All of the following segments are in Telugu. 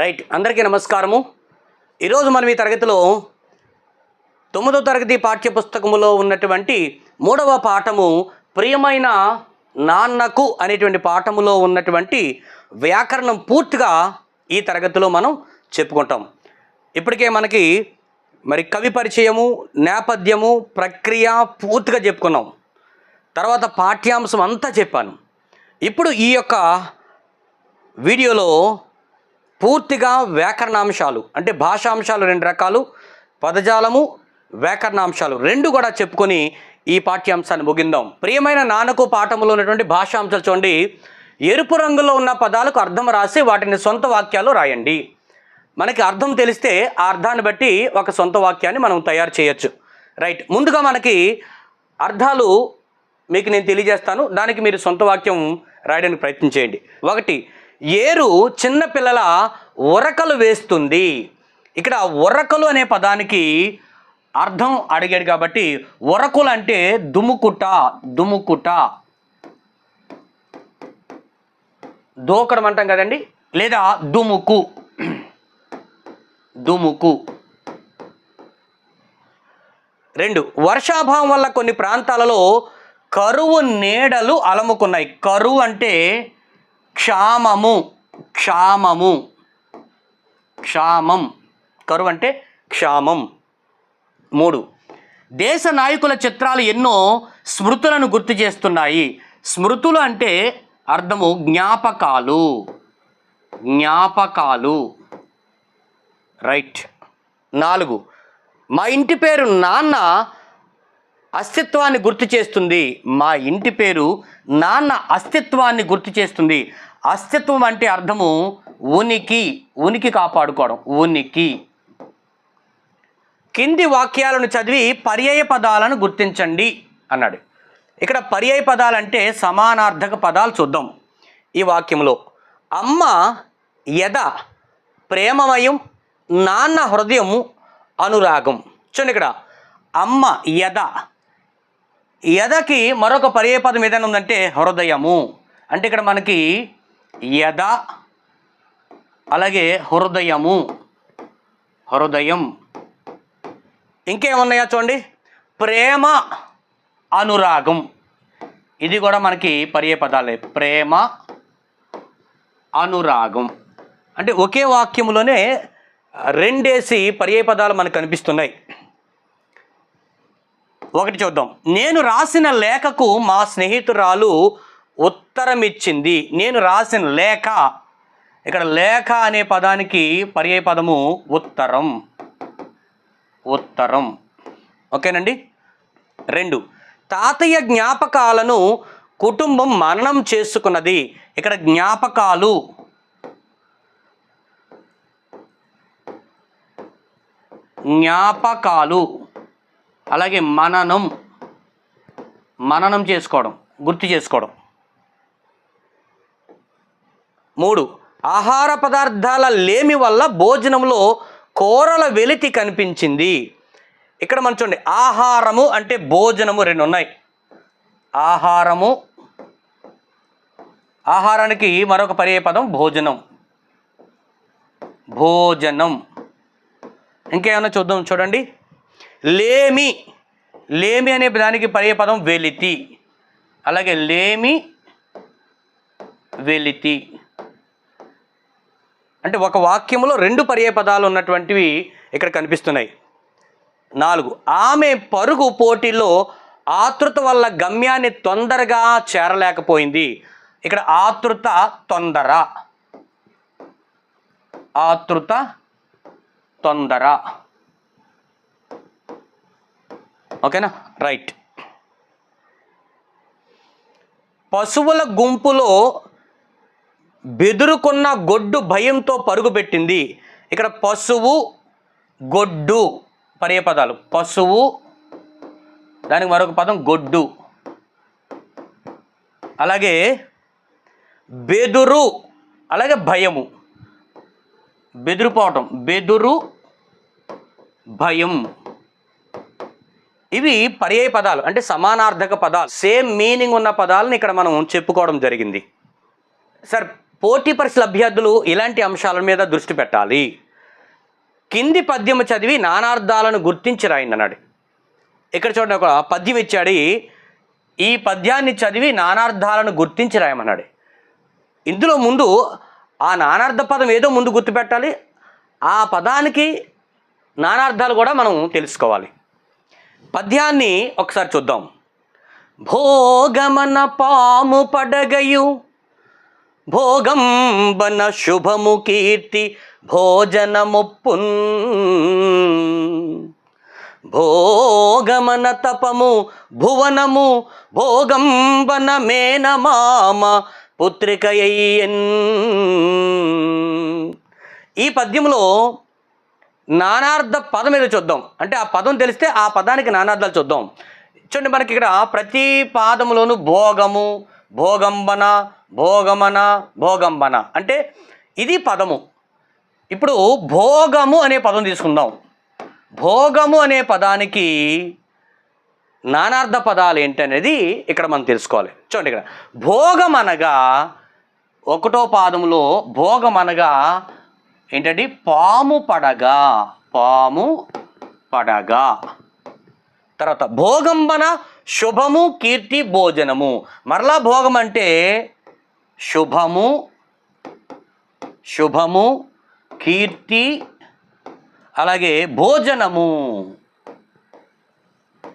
రైట్ అందరికీ నమస్కారము. ఈరోజు మనం ఈ తరగతిలో తొమ్మిదో తరగతి పాఠ్యపుస్తకములో ఉన్నటువంటి మూడవ పాఠము ప్రియమైన నాన్నకు అనేటువంటి పాఠములో ఉన్నటువంటి వ్యాకరణం పూర్తిగా ఈ తరగతిలో మనం చెప్పుకుంటాం. ఇప్పటికే మనకి మరి కవి పరిచయము నేపథ్యము ప్రక్రియ పూర్తిగా చెప్పుకున్నాం. తర్వాత పాఠ్యాంశం అంతా చెప్పాను. ఇప్పుడు ఈ యొక్క వీడియోలో పూర్తిగా వ్యాకరణాంశాలు అంటే భాషాంశాలు రెండు రకాలు పదజాలము వ్యాకరణాంశాలు రెండు కూడా చెప్పుకొని ఈ పాఠ్యాంశాన్ని ముగిందాం. ప్రియమైన నాన్నకు పాఠములో ఉన్నటువంటి భాషాంశాలు చూడండి. ఎరుపు రంగులో ఉన్న పదాలకు అర్థం రాసి వాటిని సొంత వాక్యాలు రాయండి. మనకి అర్థం తెలిస్తే ఆ అర్థాన్ని బట్టి ఒక సొంత వాక్యాన్ని మనం తయారు చేయొచ్చు. రైట్. ముందుగా మనకి అర్థాలు మీకు నేను తెలియజేస్తాను. దానికి మీరు సొంత వాక్యం రాయడానికి ప్రయత్నం చేయండి. ఒకటి ఏరు చిన్నపిల్లల ఉరకలు వేస్తుంది. ఇక్కడ ఉరకలు అనే పదానికి అర్థం అడిగాడు కాబట్టి ఉరకులు అంటే దుముకుట దుముకుట దూకడం అంటాం కదండి? లేదా దుముకు. దుముకు. రెండు వర్షాభావం వల్ల కొన్ని ప్రాంతాలలో కరువు నీడలు అలముకున్నాయి. కరువు అంటే క్షామము. క్షామము. క్షామం. కరువు అంటే క్షామం. మూడు. దేశ నాయకుల చిత్రాలు ఎన్నో స్మృతులను గుర్తు చేస్తున్నాయి. స్మృతులు అంటే అర్థము జ్ఞాపకాలు. జ్ఞాపకాలు. రైట్. నాలుగు. మా ఇంటి పేరు నాన్న అస్తిత్వాన్ని గుర్తు చేస్తుంది. మా ఇంటి పేరు నాన్న అస్తిత్వాన్ని గుర్తు చేస్తుంది. అస్తిత్వం అంటే అర్థము ఉనికి ఉనికి కాపాడుకోవడం ఉనికి. కింది వాక్యాలను చదివి పర్యాయ పదాలను గుర్తించండి అన్నాడు. ఇక్కడ పర్యాయ పదాలంటే సమానార్థక పదాలు చూద్దాం ఈ వాక్యంలో. అమ్మ యద ప్రేమమయం నాన్న హృదయము అనురాగం. చూడండి ఇక్కడ. అమ్మ యద యదకి మరొక పర్యాయ పదం ఏదైనా ఉందంటే హృదయము. అంటే ఇక్కడ మనకి యద అలాగే హృదయము. హృదయం. ఇంకేమున్నాయా చూడండి? ప్రేమ అనురాగం. ఇది కూడా మనకి పర్యాయ పదాలే. ప్రేమ అనురాగం. అంటే ఒకే వాక్యంలోనే రెండేసి పర్యాయ పదాలు మనకు కనిపిస్తున్నాయి. ఒకటి చూద్దాం. నేను రాసిన లేఖకు మా స్నేహితురాలు ఉత్తరం ఇచ్చింది నేను రాసిన లేఖ ఇక్కడ లేఖ అనే పదానికి పర్యాయ పదము ఉత్తరం. ఉత్తరం. ఓకేనండి? రెండు. తాతయ్య జ్ఞాపకాలను కుటుంబం మననం చేసుకున్నది. ఇక్కడ జ్ఞాపకాలు. జ్ఞాపకాలు. అలాగే మననం మననం చేసుకోవడం గుర్తు చేసుకోవడం. మూడు ఆహార పదార్థాల లేమి వల్ల భోజనంలో కూరల వెలితి కనిపించింది. ఇక్కడ మనం చూడండి ఆహారము అంటే భోజనము రెండు ఉన్నాయి. ఆహారము ఆహారానికి మరొక పర్యాయ పదం భోజనం. భోజనం. ఇంకేమైనా చూద్దాం చూడండి. లేమి. లేమి అనే దానికి పర్యాయ పదం వెలితి. అలాగే లేమి వెలితి. అంటే ఒక వాక్యంలో రెండు పర్యాయ పదాలు ఉన్నటువంటివి ఇక్కడ కనిపిస్తున్నాయి. నాలుగు ఆమె పరుగు పోటీలో ఆతృత వల్ల గమ్యాన్ని తొందరగా చేరలేకపోయింది. ఇక్కడ ఆతృత తొందర. ఆతృత తొందర. ఓకేనా? రైట్. పశువుల గుంపులో బెదురుకున్న గొడ్డు భయంతో పరుగుపెట్టింది. ఇక్కడ పశువు గొడ్డు పర్యపదాలు పశువు దానికి మరొక పదం గొడ్డు. అలాగే బెదురు అలాగే భయము. బెదిరిపోవటం బెదురు భయం. ఇవి పర్యాయ పదాలు అంటే సమానార్థక పదాలు. సేమ్ మీనింగ్ ఉన్న పదాలను ఇక్కడ మనం చెప్పుకోవడం జరిగింది. సార్ పోటీ పరిస్థితుల అభ్యర్థులు ఇలాంటి అంశాల మీద దృష్టి పెట్టాలి. కింది పద్యము చదివి నానార్థాలను గుర్తించి రాయండి అన్నాడు. ఇక్కడ చూడండి ఒక పద్యం ఇచ్చాడు. ఈ పద్యాన్ని చదివి నానార్థాలను గుర్తించి రాయమన్నాడు. ఇందులో ముందు ఆ నానార్థ పదం ఏదో ముందు గుర్తుపెట్టాలి. ఆ పదానికి నానార్థాలు కూడా మనం తెలుసుకోవాలి. పద్యాన్ని ఒకసారి చూద్దాం. భోగమన పాము పడగయు భోగంబన శుభము కీర్తి భోజనముప్పున్. భోగమన తపము భువనము భోగంబన మేనమామ పుత్రికయ్యన్ ఈ పద్యంలో నానార్థ పదం ఏదో చూద్దాం. అంటే ఆ పదం తెలిస్తే ఆ పదానికి నానార్థాలు చూద్దాం. చూడండి మనకి ఇక్కడ ప్రతి పాదములోను భోగము భోగంబన భోగమన భోగంబన. అంటే ఇది పదము. ఇప్పుడు భోగము అనే పదం తీసుకుందాం. భోగము అనే పదానికి నానార్థ పదాలు ఏంటనేది ఇక్కడ మనం తెలుసుకోవాలి. చూడండి ఇక్కడ. భోగం అనగా ఒకటో పాదములో భోగం అనగా ఏంటంటే పాము పడగా. పాము పడగా. తర్వాత భోగంబన శుభము కీర్తి భోజనము. మరలా భోగం అంటే శుభము శుభము కీర్తి అలాగే భోజనము.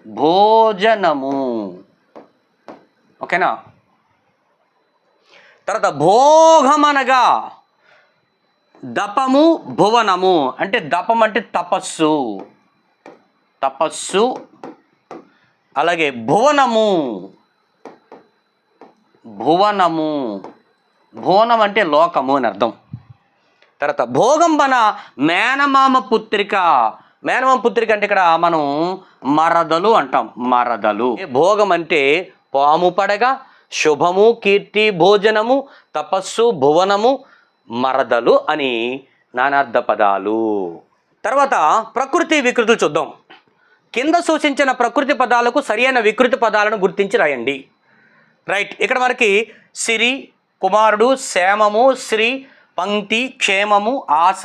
భోజనము. ఓకేనా? తర్వాత భోగమనగా దపము భువనము. అంటే దపం అంటే తపస్సు. తపస్సు. అలాగే భువనము. భువనము. భువనం అంటే లోకము అని అర్థం. తర్వాత భోగంబన మేనమామ పుత్రిక. మేనమామ పుత్రిక అంటే ఇక్కడ మనం మరదలు అంటాం. మరదలు. భోగం అంటే పాము పడగ శుభము కీర్తి భోజనము తపస్సు భువనము మరదలు అని నానార్థ పదాలు తర్వాత ప్రకృతి వికృతులు చూద్దాం. కింద సూచించిన ప్రకృతి పదాలకు సరియైన వికృతి పదాలను గుర్తించి రాయండి. రైట్ ఇక్కడ మనకి సిరి కుమారుడు శ్యామము శ్రీ పంక్తి క్షేమము ఆశ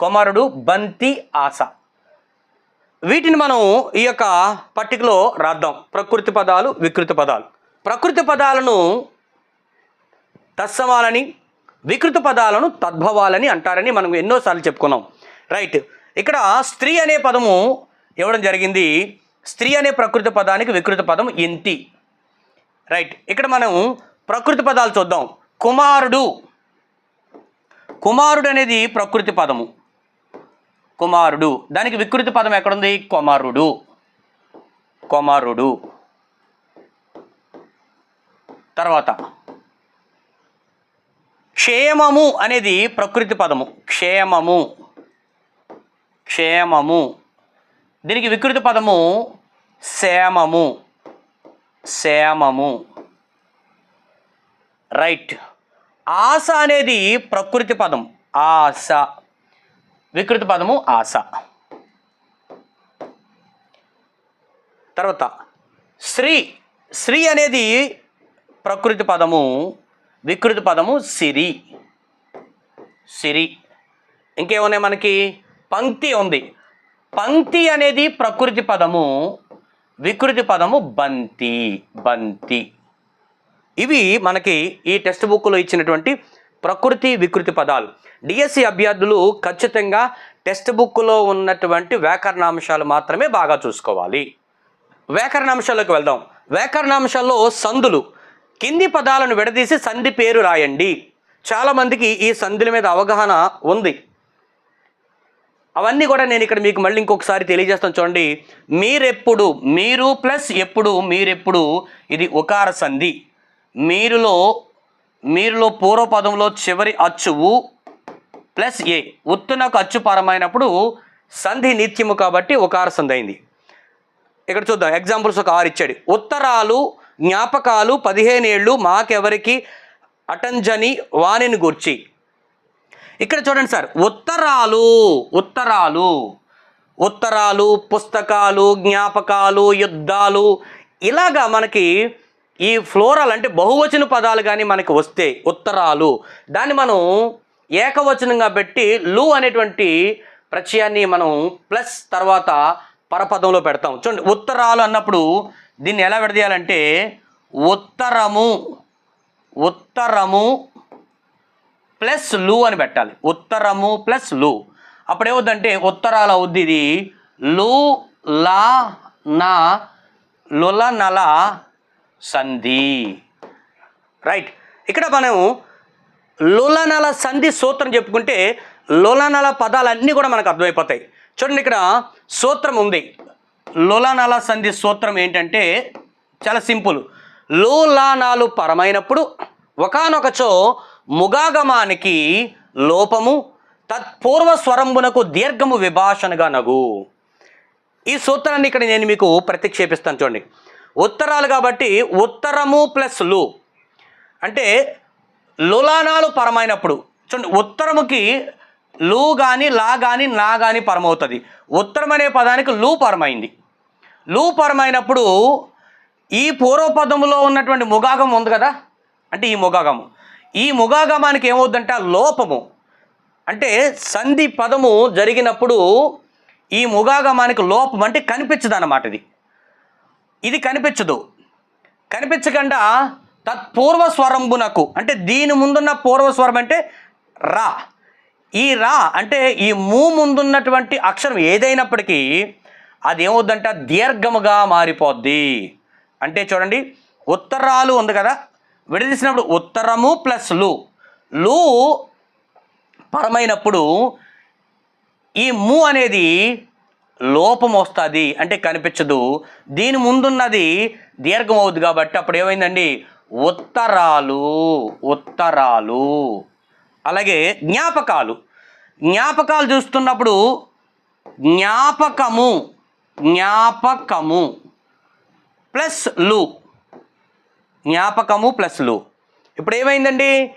కుమారుడు బంతి ఆశ. వీటిని మనం ఈ యొక్క పట్టికలో రాద్దాం. ప్రకృతి పదాలు వికృతి పదాలు. ప్రకృతి పదాలను తత్సమాలని వికృత పదాలను తద్భవాలని అంటారని మనం ఎన్నోసార్లు చెప్పుకున్నాం. రైట్ ఇక్కడ స్త్రీ అనే పదము ఇవ్వడం జరిగింది. స్త్రీ అనే ప్రకృతి పదానికి వికృత పదం ఎంతి రైట్ ఇక్కడ మనం ప్రకృతి పదాలు చూద్దాం. కుమారుడు. కుమారుడు అనేది ప్రకృతి పదము. కుమారుడు. దానికి వికృతి పదం ఎక్కడుంది? కుమారుడు. కుమారుడు. తర్వాత క్షేమము అనేది ప్రకృతి పదము. క్షేమము. క్షేమము. దీనికి వికృతి పదము క్షేమము సేమము రైట్. ఆశ అనేది ప్రకృతి పదం. ఆశ. వికృతి పదము ఆశ. తర్వాత శ్రీ శ్రీ అనేది ప్రకృతి పదము వికృతి పదము సిరి. సిరి. ఇంకేమున్నాయి మనకి? పంక్తి ఉంది. పంక్తి అనేది ప్రకృతి పదము వికృతి పదము బంతి బంతి. ఇవి మనకి ఈ టెక్స్ట్ బుక్లో ఇచ్చినటువంటి ప్రకృతి వికృతి పదాలు. డిఎస్సి అభ్యర్థులు ఖచ్చితంగా టెక్స్ట్ బుక్లో ఉన్నటువంటి వ్యాకరణాంశాలు మాత్రమే బాగా చూసుకోవాలి. వ్యాకరణాంశాలకు వెళ్దాం. వ్యాకరణాంశాల్లో సందులు. కింది పదాలను విడదీసి సంధి పేరు రాయండి. చాలామందికి ఈ సంధుల మీద అవగాహన ఉంది. అవన్నీ కూడా నేను ఇక్కడ మీకు మళ్ళీ ఇంకొకసారి తెలియజేస్తాను. చూడండి మీరెప్పుడు మీరు ప్లస్ ఎప్పుడు మీరెప్పుడు ఇది ఉకార సంధి. మీరులో మీరులో పూర్వపదంలో చివరి అచ్చువు ప్లస్ ఏ. ఉత్తునకు అచ్చు పరమైనప్పుడు సంధి నిత్యము కాబట్టి ఉకార సంధి అయింది. ఇక్కడ చూద్దాం ఎగ్జాంపుల్స్ ఒక ఆరు ఇచ్చాడు. ఉత్తరాలు జ్ఞాపకాలు పదిహేనేళ్ళు మాకెవరికి అటంజని వాణిని గూర్చి. ఇక్కడ చూడండి సార్ ఉత్తరాలు ఉత్తరాలు ఉత్తరాలు పుస్తకాలు జ్ఞాపకాలు యుద్ధాలు ఇలాగా మనకి ఈ ఫ్లోరల్ అంటే బహువచన పదాలు కానీ మనకి వస్తే ఉత్తరాలు దాన్ని మనం ఏకవచనంగా పెట్టి లు అనేటువంటి ప్రత్యయాన్ని మనం ప్లస్ తర్వాత పరపదంలో పెడతాం. చూడండి ఉత్తరాలు అన్నప్పుడు దీన్ని ఎలా విడదీయాలంటే ఉత్తరము ఉత్తరము ప్లస్లు అని పెట్టాలి. ఉత్తరము ప్లస్లు. అప్పుడు ఏమవుద్దంటే ఉత్తరాలు అవుద్ది ఇది. లు లా నా లుల నల సంధి. రైట్ ఇక్కడ మనం లులనల సంధి సూత్రం చెప్పుకుంటే లులనల పదాలన్నీ కూడా మనకు అర్థమైపోతాయి. చూడండి ఇక్కడ సూత్రం ఉంది. లులనల సంధి సూత్రం ఏంటంటే చాలా సింపుల్. లూలానాలు పరమైనప్పుడు ఒకనొకచో ముగాగమానికి లోపము తత్పూర్వ స్వరంబునకు దీర్ఘము విభాషణగా నగు. ఈ సూత్రాన్ని ఇక్కడ నేను మీకు ప్రతిక్షేపిస్తాను చూడండి. ఉత్తరాలు కాబట్టి ఉత్తరము ప్లస్లు. అంటే లులానాలు పరమైనప్పుడు చూడండి ఉత్తరముకి లు కానీ లా కానీ నా కానీ పరమవుతుంది. ఉత్తరం అనే పదానికి లు పరమైంది. లూపరమైనప్పుడు ఈ పూర్వపదములో ఉన్నటువంటి ముగాగం ఉంది కదా? అంటే ఈ ముగాగము. ఈ ముగాగమానికి ఏమవుద్దంటే లోపము. అంటే సంధి పదము జరిగినప్పుడు ఈ ముగాగమానికి లోపం అంటే కనిపించదు అన్నమాట ఇది. ఇది కనిపించదు. కనిపించకుండా తత్పూర్వ స్వరంబునకు అంటే దీని ముందున్న పూర్వస్వరం అంటే రా. ఈ రా అంటే ఈ మూ ముందున్నటువంటి అక్షరం ఏదైనప్పటికీ అది ఏమవుద్దంట దీర్ఘముగా మారిపోద్ది. అంటే చూడండి ఉత్తరాలు ఉంది కదా విడదీసినప్పుడు ఉత్తరము ప్లస్లు. లు పరమైనప్పుడు ఈ ము అనేది లోపం వస్తుంది అంటే కనిపించదు. దీని ముందున్నది దీర్ఘం అవుద్ది కాబట్టి అప్పుడు ఏమైందండి? ఉత్తరాలు ఉత్తరాలు. అలాగే జ్ఞాపకాలు. జ్ఞాపకాలు చూస్తున్నప్పుడు జ్ఞాపకము జ్ఞాపకము ప్లస్లు. జ్ఞాపకము ప్లస్లు. ఇప్పుడు ఏమైందండి?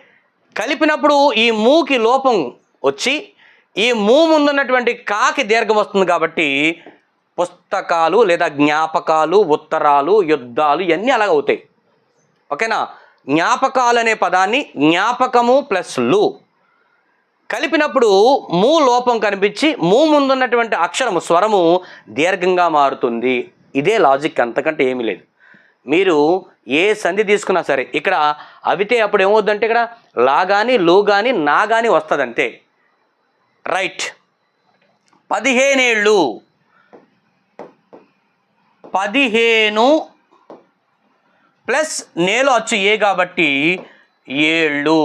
కలిపినప్పుడు ఈ మూకి లోపం వచ్చి ఈ మూ ముందున్నటువంటి కాకి దీర్ఘం వస్తుంది కాబట్టి పుస్తకాలు లేదా జ్ఞాపకాలు ఉత్తరాలు యుద్ధాలు ఇవన్నీ అలాగ అవుతాయి. ఓకేనా? జ్ఞాపకాలు అనే పదాన్ని జ్ఞాపకము ప్లస్లు. కలిపినప్పుడు మూ లోపం కనిపించి మూ ముందున్నటువంటి అక్షరము స్వరము దీర్ఘంగా మారుతుంది. ఇదే లాజిక్ అంతకంటే ఏమీ లేదు. మీరు ఏ సంధి తీసుకున్నా సరే ఇక్కడ అవితే అప్పుడు ఏమవుద్దంటే ఇక్కడ లా కానీ లో కానీ నా కానీ వస్తుంది అంతే రైట్ పదిహేనేళ్ళు. పదిహేను ప్లస్ నేలో అచ్చు ఏ కాబట్టి ఏళ్ళు.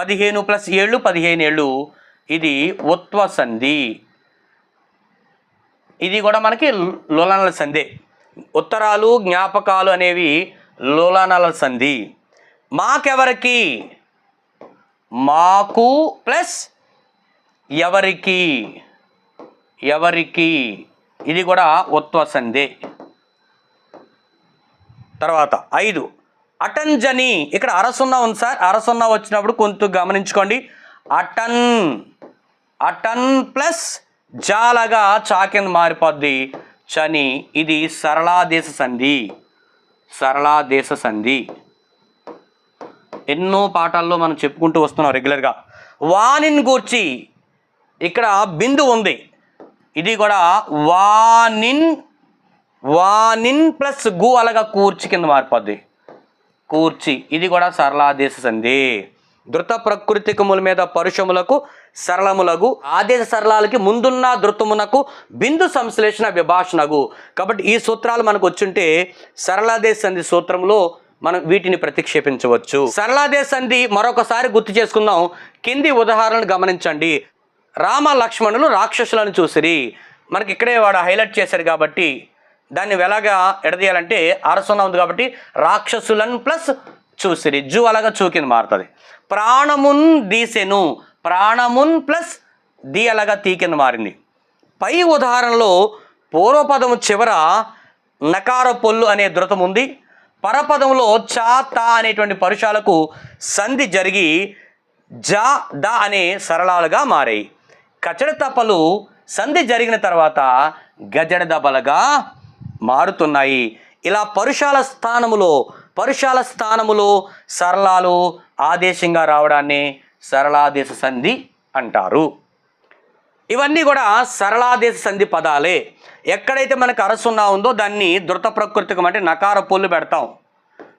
పదిహేను ప్లస్ ఏళ్ళు పదిహేను ఏళ్ళు. ఇది ఉత్వ సంధి. ఇది కూడా మనకి లోలానల సంధి. ఉత్తరాలు జ్ఞాపకాలు అనేవి లోలానల సంధి. మాకెవరికి? మాకు ప్లస్ ఎవరికి? ఎవరికి? ఇది కూడా ఉత్వ సంధి. తర్వాత ఐదు. అటంజని. ఇక్కడ అరసున్నా ఉంది సార్. అరసున్నా వచ్చినప్పుడు కొంత గమనించుకోండి. అటన్. అటన్ ప్లస్ జాలగా చా కింద మారిపోద్ది. చని ఇది సరళాదేశ సంధి. సరళాదేశ సంధి. ఎన్నో పాఠాల్లో మనం చెప్పుకుంటూ వస్తున్నాం రెగ్యులర్గా. వానిన్ గూర్చి ఇక్కడ బిందు ఉంది. ఇది కూడా వానిన్ వానిన్ ప్లస్ గు అలాగా కూర్చి కింద మారిపోద్ది. కూర్చి. ఇది కూడా సరళాదేశ సంధి. ధృత ప్రకృతికముల మీద పరుషములకు సరళములగు ఆదేశ సరళాలకి ముందున్న ధృతమునకు బిందు సంశ్లేషణ విభాషణగు. కాబట్టి ఈ సూత్రాలు మనకు వచ్చుంటే సరళాదేశ సంధి సూత్రంలో మనం వీటిని ప్రతిక్షేపించవచ్చు. సరళాదేశ సంధి మరొకసారి గుర్తు చేసుకుందాం. కింది ఉదాహరణలు గమనించండి. రామ లక్ష్మణులు రాక్షసులను చూసిరి. మనకి ఇక్కడే వాడు హైలైట్ చేశారు కాబట్టి దాన్ని ఎలాగా ఎడదీయాలంటే అరసన ఉంది కాబట్టి రాక్షసులను ప్లస్ చూసిరి. జు అలాగా చూకింది మారుతుంది. ప్రాణమున్ దీసెను. ప్రాణమున్ ప్లస్ ది అలాగా తీకింది మారింది. పై ఉదాహరణలో పూర్వపదము చివర నకార పొల్లు అనే ధృతం ఉంది. పరపదంలో చా తా అనేటువంటి పరుషాలకు సంధి జరిగి జా ద అనే సరళాలుగా మారాయి. కచడ తపలు సంధి జరిగిన తర్వాత గజడ దబలగా మారుతున్నాయి. ఇలా పరుషాల స్థానములో పరుషాల స్థానములో సరళాలు ఆదేశంగా రావడాన్ని సరళాదేశ సంధి అంటారు. ఇవన్నీ కూడా సరళాదేశ సంధి పదాలే. ఎక్కడైతే మనకు అరసున్నా ఉందో దాన్ని ధృత ప్రకృతికం అంటే నకార పొల్లు పెడతాం.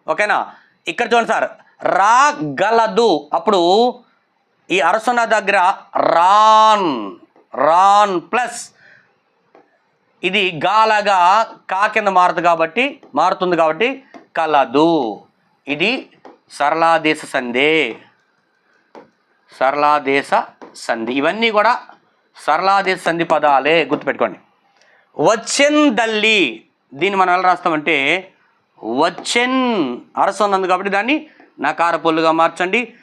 ఓకేనా? ఇక్కడ చూడండి సార్. రాగలదు అప్పుడు ఈ అరసున్న దగ్గర రాన్ రాన్ ప్లస్ ఇది గాలగా కా కింద మారుతుంది కాబట్టి మారుతుంది కాబట్టి కలదు. ఇది సరళాదేశ సంధి. సరళాదేశ సంధి. ఇవన్నీ కూడా సరళాదేశ సంధి పదాలే గుర్తుపెట్టుకోండి. వచ్చెందల్లి దీన్ని మనం ఎలా రాస్తామంటే వచ్చెన్ అరసు ఉన్నది కాబట్టి దాన్ని నకార పొల్లుగా మార్చండి.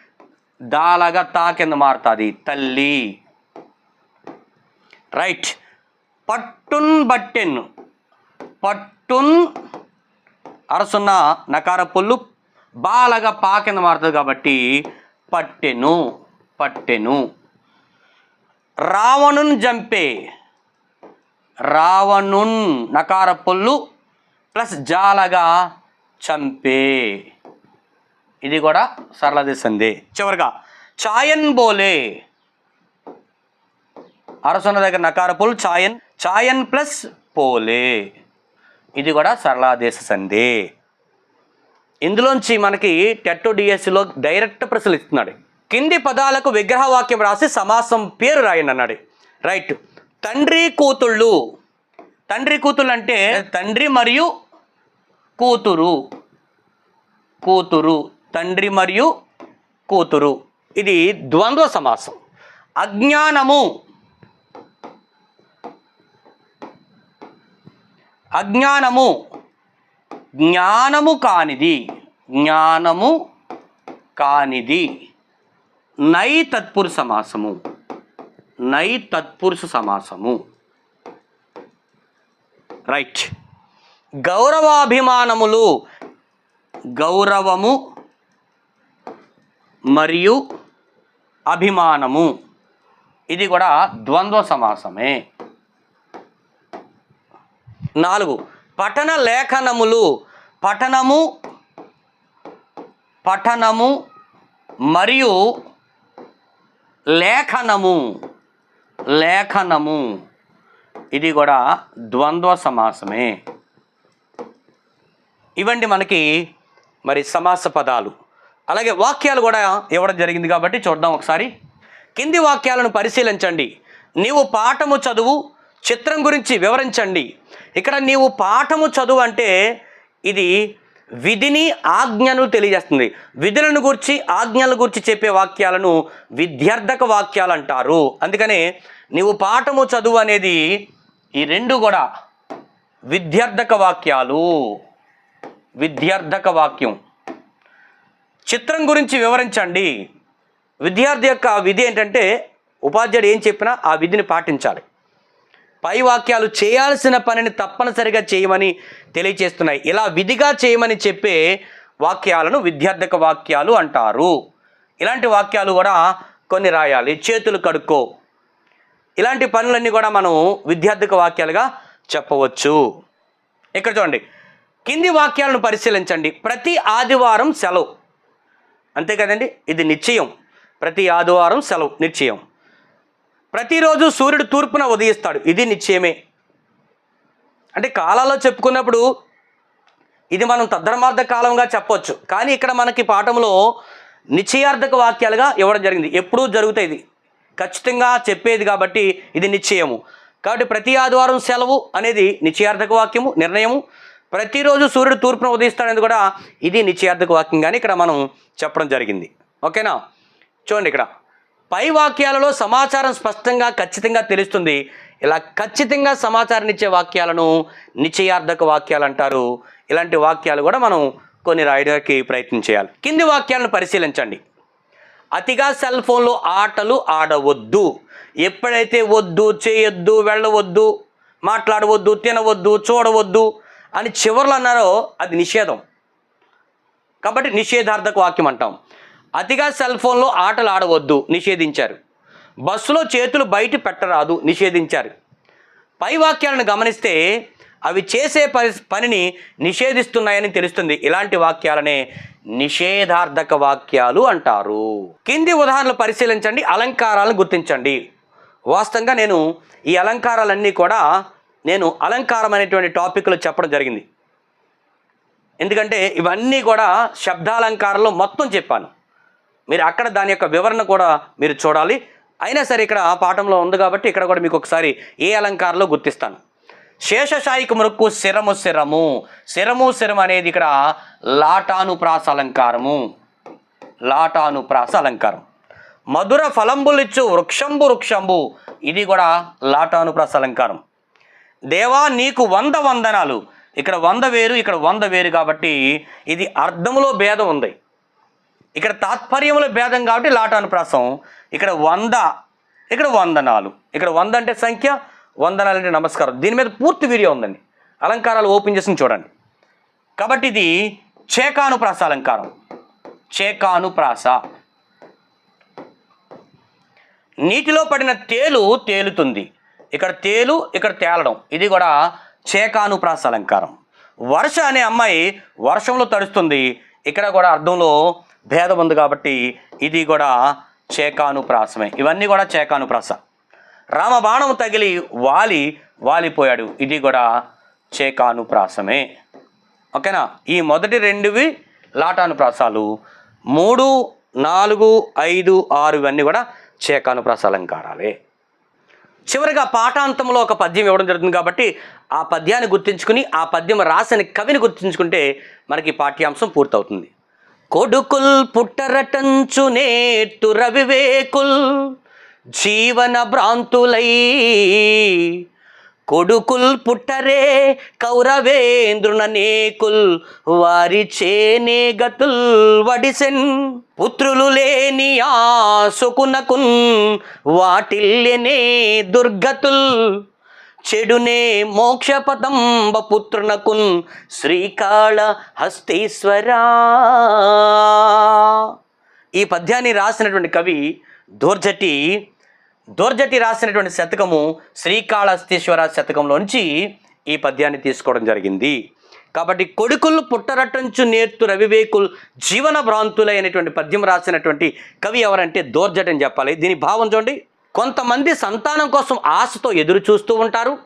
దాలాగా తా కింద మారుతుంది. తల్లి. రైట్. పట్టున్ బట్టెన్. పట్టున్ అరసున్న నకార పొల్లు బాలగా పా కింద మారుతుంది కాబట్టి పట్టెను పట్టెను. రావణున్ జంపే. రావణున్ నకార పొల్లు ప్లస్ జాలగా చంపే. ఇది కూడా సరళ సందే చివరిగా చాయన్ బోలే. అరసొన్న దగ్గర నకారపుల్ చాయన్ చాయన్ ప్లస్ పోలే. ఇది కూడా సరళాదేశ సంధి. ఇందులోంచి మనకి టెట్టు డిఎస్సిలో డైరెక్ట్ ప్రశ్నలు ఇస్తున్నాడు. కింది పదాలకు విగ్రహవాక్యం రాసి సమాసం పేరు రాయండి అన్నాడు. రైట్. తండ్రి కూతుళ్ళు. తండ్రి కూతుళ్ళు అంటే తండ్రి మరియు కూతురు. కూతురు తండ్రి మరియు కూతురు. ఇది ద్వంద్వ సమాసం. అజ్ఞానము. అజ్ఞానము. జ్ఞానము కానిది. జ్ఞానము కానిది. నై తత్పురుష సమాసము. నై తత్పురుష సమాసము. రైట్. గౌరవాభిమానములు గౌరవము మరియు అభిమానము. ఇది కూడా ద్వంద్వ సమాసమే. నాలుగు. పఠన లేఖనములు. పఠనము పఠనము మరియు లేఖనము. లేఖనము. ఇది కూడా ద్వంద్వ సమాసమే. ఇవండి మనకి మరి సమాస పదాలు. అలాగే వాక్యాలు కూడా ఇవ్వడం జరిగింది కాబట్టి చూద్దాం ఒకసారి. కింది వాక్యాలను పరిశీలించండి. నీవు పాఠము చదువు చిత్రం గురించి వివరించండి. ఇక్కడ నీవు పాఠము చదువు అంటే ఇది విధిని ఆజ్ఞను తెలియజేస్తుంది. విధులను గురించి ఆజ్ఞల గురించి చెప్పే వాక్యాలను విద్యార్థక వాక్యాలు అంటారు అందుకనే నీవు పాఠము చదువు అనేది ఈ రెండు కూడా విద్యార్థక వాక్యాలు. విద్యార్థక వాక్యం. చిత్రం గురించి వివరించండి. విద్యార్థి యొక్క విధి ఏంటంటే ఉపాధ్యాయుడు ఏం చెప్పినా ఆ విధిని పాటించాలి. పై వాక్యాలు చేయాల్సిన పనిని తప్పనిసరిగా చేయమని తెలియచేస్తున్నాయి. ఇలా విధిగా చేయమని చెప్పే వాక్యాలను విద్యార్థక వాక్యాలు అంటారు. ఇలాంటి వాక్యాలు కూడా కొన్ని రాయాలి. చేతులు కడుక్కో. ఇలాంటి పనులన్నీ కూడా మనం విద్యార్థిక వాక్యాలుగా చెప్పవచ్చు. ఇక్కడ చూడండి. కింది వాక్యాలను పరిశీలించండి. ప్రతి ఆదివారం సెలవు. అంతే కదండి? ఇది నిశ్చయం. ప్రతి ఆదివారం సెలవు. నిశ్చయం. ప్రతిరోజు సూర్యుడు తూర్పున ఉదయిస్తాడు. ఇది నిశ్చయమే. అంటే కాలాల్లో చెప్పుకున్నప్పుడు ఇది మనం తద్ధర్మార్థ కాలంగా చెప్పొచ్చు. కానీ ఇక్కడ మనకి పాఠంలో నిశ్చయార్థక వాక్యాలుగా ఇవ్వడం జరిగింది. ఎప్పుడూ జరుగుతాయి ఇది. ఖచ్చితంగా చెప్పేది కాబట్టి ఇది నిశ్చయము. కాబట్టి ప్రతి ఆదివారం సెలవు అనేది నిశ్చయార్థక వాక్యము నిర్ణయము. ప్రతిరోజు సూర్యుడు తూర్పున ఉదయిస్తాడనేది కూడా ఇది నిశ్చయార్థక వాక్యం. కానీ ఇక్కడ మనం చెప్పడం జరిగింది. ఓకేనా? చూడండి ఇక్కడ. పై వాక్యాలలో సమాచారం స్పష్టంగా ఖచ్చితంగా తెలుస్తుంది. ఇలా ఖచ్చితంగా సమాచారం ఇచ్చే వాక్యాలను నిశ్చయార్థక వాక్యాలు అంటారు. ఇలాంటి వాక్యాలు కూడా మనం కొన్ని రాయడానికి ప్రయత్నం చేయాలి. కింది వాక్యాలను పరిశీలించండి. అతిగా సెల్ ఫోన్లో ఆటలు ఆడవద్దు. ఎప్పుడైతే వద్దు చేయొద్దు వెళ్ళవద్దు మాట్లాడవద్దు తినవద్దు చూడవద్దు అని చివర్లు అన్నారో అది నిషేధం. కాబట్టి నిషేధార్థక వాక్యం అంటాం. అతిగా సెల్ ఫోన్లో ఆటలు ఆడవద్దు నిషేధించారు. బస్సులో చేతులు బయట పెట్టరాదు నిషేధించారు. పై వాక్యాలను గమనిస్తే అవి చేసే పని పనిని నిషేధిస్తున్నాయని తెలుస్తుంది. ఇలాంటి వాక్యాలనే నిషేధార్థక వాక్యాలు అంటారు. కింది ఉదాహరణలు పరిశీలించండి అలంకారాలను గుర్తించండి. వాస్తవంగా నేను ఈ అలంకారాలన్నీ కూడా నేను అలంకారం అనేటువంటి టాపిక్లో చెప్పడం జరిగింది. ఎందుకంటే ఇవన్నీ కూడా శబ్దాలంకారంలో మొత్తం చెప్పాను. మీరు అక్కడ దాని యొక్క వివరణ కూడా మీరు చూడాలి. అయినా సరే ఇక్కడ పాఠంలో ఉంది కాబట్టి ఇక్కడ కూడా మీకు ఒకసారి ఏ అలంకారంలో గుర్తిస్తాను. శేషశాయికి మురుక్కు శిరము శిరము. శిరము శిరం అనేది ఇక్కడ లాటానుప్రాస అలంకారము. లాటానుప్రాస అలంకారం. మధుర ఫలంబులిచ్చు వృక్షంబు వృక్షంబు. ఇది కూడా లాటానుప్రాస అలంకారం. దేవా నీకు వంద వందనాలు. ఇక్కడ వంద వేరు ఇక్కడ వంద వేరు కాబట్టి ఇది అర్థములో భేదం ఉంది. ఇక్కడ తాత్పర్యంలో భేదం కాబట్టి లాటానుప్రాసం ఇక్కడ వంద ఇక్కడ వందనాలు. ఇక్కడ వంద అంటే సంఖ్య వందనాలు అంటే నమస్కారం. దీని మీద పూర్తి వీడియో ఉందండి. అలంకారాలు ఓపెన్ చేసి చూడండి. కాబట్టి ఇది చేకానుప్రాస అలంకారం. చేకానుప్రాస నీటిలో పడిన తేలు తేలుతుంది. ఇక్కడ తేలు ఇక్కడ తేలడం. ఇది కూడా చేకానుప్రాస అలంకారం. వర్ష అనే అమ్మాయి వర్షంలో తడుస్తుంది. ఇక్కడ కూడా అర్థంలో భేదం ఉంది కాబట్టి ఇది కూడా చేకానుప్రాసమే. ఇవన్నీ కూడా చేకానుప్రాస. రామబాణం తగిలి వాలి వాలిపోయాడు. ఇది కూడా చేకానుప్రాసమే. ఓకేనా? ఈ మొదటి రెండువి లాటానుప్రాసాలు. మూడు నాలుగు ఐదు ఆరు ఇవన్నీ కూడా చేకానుప్రాస అలంకారాలే. చివరిగా పాఠాంతంలో ఒక పద్యం ఇవ్వడం జరుగుతుంది కాబట్టి ఆ పద్యాన్ని గుర్తించుకుని ఆ పద్యం రాసిన కవిని గుర్తించుకుంటే మనకి పాఠ్యాంశం పూర్తవుతుంది. కొడుకుల్ పుట్టరటంచు నేట్టు రవివేకుల్ జీవన భ్రాంతులై. కొడుకుల్ పుట్టరే కౌరవేంద్రున నేకుల్ వారి చేనే గతుల్ వడిసెన్. పుత్రులు లేని ఆ సుకునకున్ వాటిల్లెనే దుర్గతుల్. చెడునే మోక్షపదంబ పుత్రునకున్ శ్రీకాళ హస్తీశ్వరా ఈ పద్యాన్ని రాసినటువంటి కవి దోర్జటి. దోర్జటి రాసినటువంటి శతకము శ్రీకాళహస్తీశ్వర శతకంలోంచి ఈ పద్యాన్ని తీసుకోవడం జరిగింది. కాబట్టి కొడుకులు పుట్టరటంచు నేర్తు రవివేకుల్ జీవన భ్రాంతులైనటువంటి పద్యం రాసినటువంటి కవి ఎవరంటే దోర్జట్ అని చెప్పాలి. దీని భావం చూడండి. కొంతమంది సంతానం కోసం ఆశతో ఎదురు చూస్తూ ఉంటారు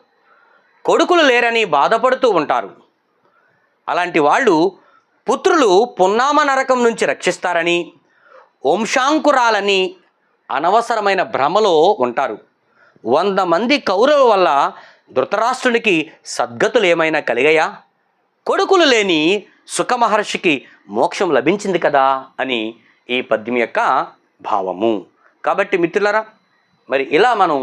కొడుకులు లేరని బాధపడుతూ ఉంటారు. అలాంటి వాళ్ళు పుత్రులు పున్నామ నరకం నుంచి రక్షిస్తారని వంశాంకురాలని అనవసరమైన భ్రమలో ఉంటారు. వంద మంది కౌరవుల వల్ల ధృతరాష్ట్రునికి సద్గతులు ఏమైనా కలిగాయా? కొడుకులు లేని సుఖమహర్షికి మోక్షం లభించింది కదా అని ఈ పద్యం యొక్క భావము. కాబట్టి మిత్రులరా మరి ఇలా మనం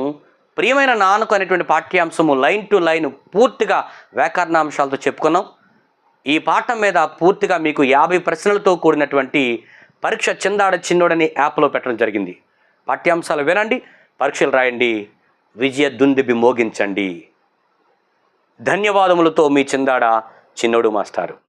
ప్రియమైన నాన్నకు అనేటువంటి పాఠ్యాంశము లైన్ టు లైన్ పూర్తిగా వ్యాకరణాంశాలతో చెప్పుకున్నాం. ఈ పాఠం మీద పూర్తిగా మీకు యాభై ప్రశ్నలతో కూడినటువంటి పరీక్ష చిందాడ చిన్నోడని యాప్లో పెట్టడం జరిగింది. పాఠ్యాంశాలు వినండి పరీక్షలు రాయండి విజయ దుందిబి మోగించండి. ధన్యవాదములతో మీ చిందాడ చిన్నోడు మాస్టారు.